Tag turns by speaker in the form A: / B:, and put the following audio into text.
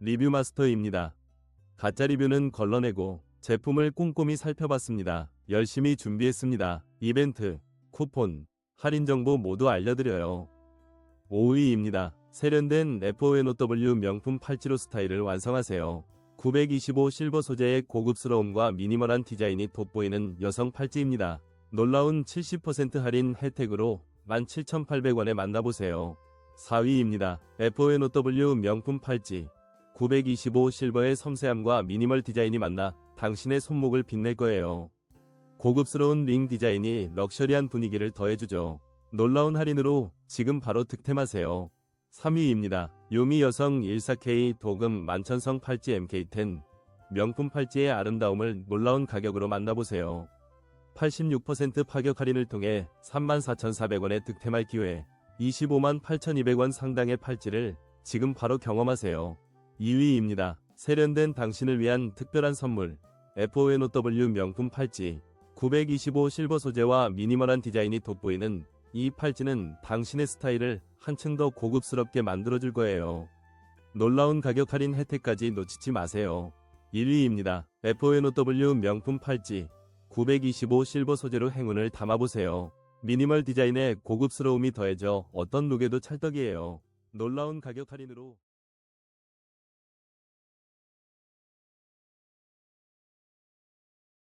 A: 리뷰 마스터입니다. 가짜 리뷰는 걸러내고 제품을 꼼꼼히 살펴봤습니다. 열심히 준비했습니다. 이벤트, 쿠폰, 할인 정보 모두 알려드려요. 5위입니다. 세련된 F5NOW 명품 팔찌로 스타일을 완성하세요. 925 실버 소재의 고급스러움과 미니멀한 디자인이 돋보이는 여성 팔찌입니다. 놀라운 70% 할인 혜택으로 17,800원에 만나보세요. 4위입니다. F5NOW 명품 팔찌 925 실버의 섬세함과 미니멀 디자인이 만나 당신의 손목을 빛낼 거예요. 고급스러운 링 디자인이 럭셔리한 분위기를 더해주죠. 놀라운 할인으로 지금 바로 득템하세요. 3위입니다. 요미 여성 14K 도금 만천성 팔찌 MK10 명품 팔찌의 아름다움을 놀라운 가격으로 만나보세요. 86% 파격 할인을 통해 34,400원에 득템할 기회 25만 8,200원 상당의 팔찌를 지금 바로 경험하세요. 2위입니다. 세련된 당신을 위한 특별한 선물 F5NOW 명품 팔찌 925 실버 소재와 미니멀한 디자인이 돋보이는 이 팔찌는 당신의 스타일을 한층 더 고급스럽게 만들어줄 거예요. 놀라운 가격 할인 혜택까지 놓치지 마세요. 1위입니다. F5NOW 명품 팔찌 925 실버 소재로 행운을 담아보세요. 미니멀 디자인에 고급스러움이 더해져 어떤 룩에도 찰떡이에요. 놀라운 가격 할인으로